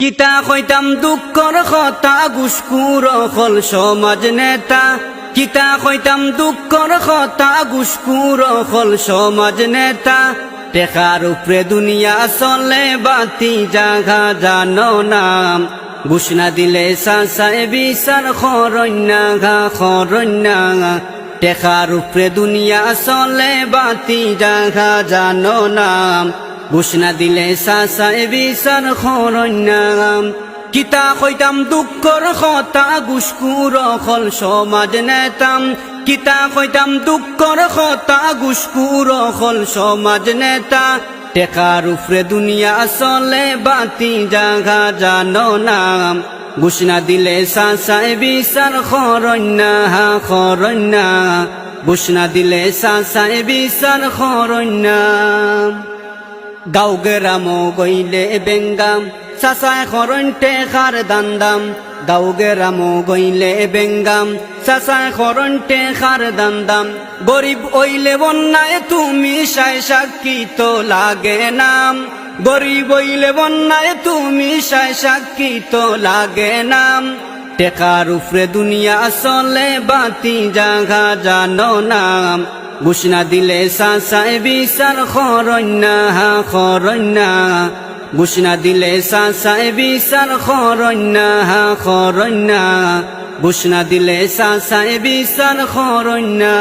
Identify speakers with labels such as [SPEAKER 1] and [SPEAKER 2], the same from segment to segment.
[SPEAKER 1] কিতা কইতাম দুঃখর কথা গুসকুর হল সমাজ নেতা। কিতা কইতাম দুঃখর কথা গুসকুর হল সমাজ নেতা। টেকার উপরে দুনিয়া চলে, বাতি জাগা জানো নাম। ঘোষণা দিলে সাসায় বিচার খরণ্যা ঘা খরণ্যা টেকার উপরে দুনিয়া চলে, বাতি জাগা জানো নাম। ঘোষণা দিলে কিতা কইতাম দুঃখর কথা গুসকুর হল সমাজ নেতাম। কিতা কইতাম দুঃখর কথা গুসকুর হল সমাজ নেতা। টেকার উপরে দুনিয়া চলে বাতি জাগা জানো নাম। ঘোষণা দিলে সাসায় বিচার খরণ্যা খরণ্যা ঘোষণা দিলে সাসায় বিচার খরণ্যা গাও গেরামো গইলে বেঙ্গাম। সাসায় খরন্টে খার দান্দাম। গাও গেরামো গইলে বেঙ্গাম। সাসায় খরন্টে খার দান্দাম। গরিব ওইলে বন্যায় তুমি সাই সাক্ষী তো লাগে নাম। গরিব ওইলে বন্যায় তুমি সাই সাক্ষী তো লাগে নাম। টেকার উপরে দুনিয়া চলে, বাতি জাগা জানো নাম। ঘোষণা দিলে সাসায় বিচার, খরণ্যা, হা ঘোষণা দিলে সাসায় বিচার, খরণ্যা, হা ঘোষণা দিলে সাসায় বিচার, খরণ্যা।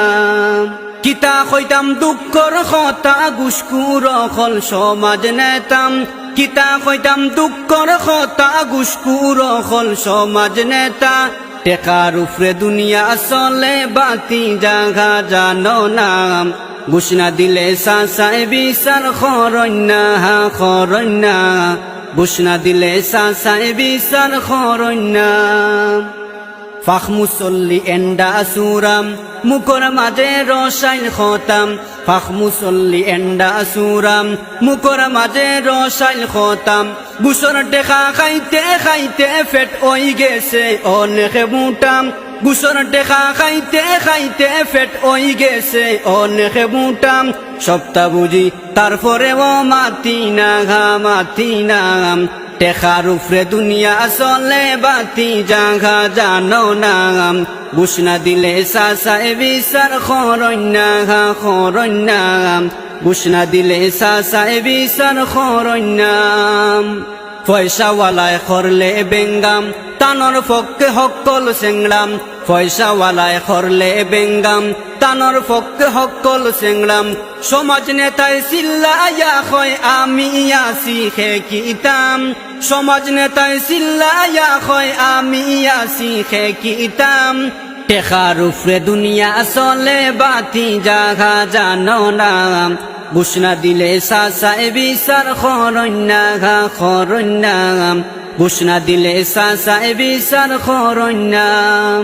[SPEAKER 1] কিতা কইতাম দুঃখর কথা গুসকুর হল সমাজ নেতাম। কিতা কইতাম দুঃখর কথা গুসকুর হল সমাজ নেতা। টেকার উপরে দুনিয়া চলে, বাতি জাগা জানো নাম। ঘোষণা দিলে সাসায় বিচার খরণ্যা হা খরণ্যা ঘোষণা দিলে সাসায় বিচার খরণ্যা ফাখ মুসল্লি এন্ডা সুরাম, মুখর মাঝে রসাইল খতাম। ফাখ মুসল্লি এন্ডা সুরাম, মুখর মাঝে রসাইল খতাম। গুসর টেকা খাইতে খাইতে ফেট ওই গেছে অনেকে বুটাম গুসর টেকা খাইতে খাইতে ফেট ওই গেছে অনেকে বুটাম সপ্তাহ বুঝি তারপরে ও মাতি না ঘা, মাতি নাম টেকার উফরে দুনিয়া চলে, বাতি জাগা জানো না ঘোষণা দিলে সাসায় বিচার খরণ্যা ঘা খরণ্যা ঘোষণা দিলে সাসায় বিচার খরণ্যাম পয়সাওয়ালায় খরলে বেঙ্গাম তানর পক্ষে হকল সেংলাম পয়সাওয়ালায় খরলে বেঙ্গাম। তানর পক্ষে হকল সেংলাম সমাজ নেতায় চিল্লাইয়া হয় আমি আসি খে কিতাম সমাজ নেতায় চিল্লাইয়া হয় আমি আসি খে কিতাম টেকার উপরে দুনিয়া চলে, বাতি জাগা জানো নাম ঘোষণা দিলে সাসায় বিচার খরণ্যা ঘা খরণ্যা ঘোষণা দিলে সাসায় বিচার খরণ্যাম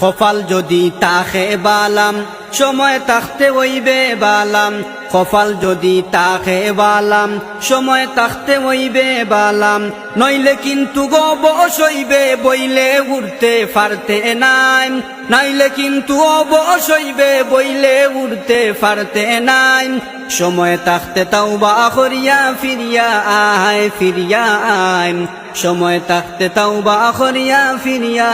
[SPEAKER 1] কপাল যদি তাকে বালাম সময় থাকতে ওইবে বালাম কপাল যদি তাকে বালাম, সময় থাকতে ওইবে বালাম। নইলে কিন্তু অবশ্যইবে বইলে উড়তে পারতে নাই। নাইলে কিন্তু অবশ্যইবে বইলে উড়তে পারতে নাই। সময় থাকতে তাও বা করিয়া ফিরিয়া আয় ফিরিয়া আয়। সময় থাকতে তাও বা করিয়া ফিরিয়া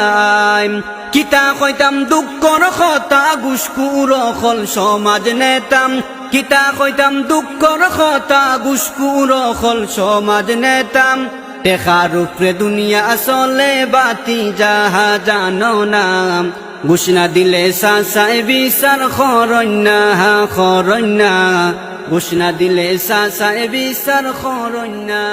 [SPEAKER 1] আয়। কিতা কইতাম, দুঃখর কথা গুসকুর সমাজ নেতাম। কিতা কইতাম দুঃখর কথা গুসকুর হল সমাজ নেতাম। টেকার উপরে দুনিয়া চলে বাতি, যাহা জানো নাম। ঘোষণা দিলে সাসাই বিচার খরণ্যা হা খরণ্যা ঘোষণা দিলে সাসাই বিচার খরণ্যা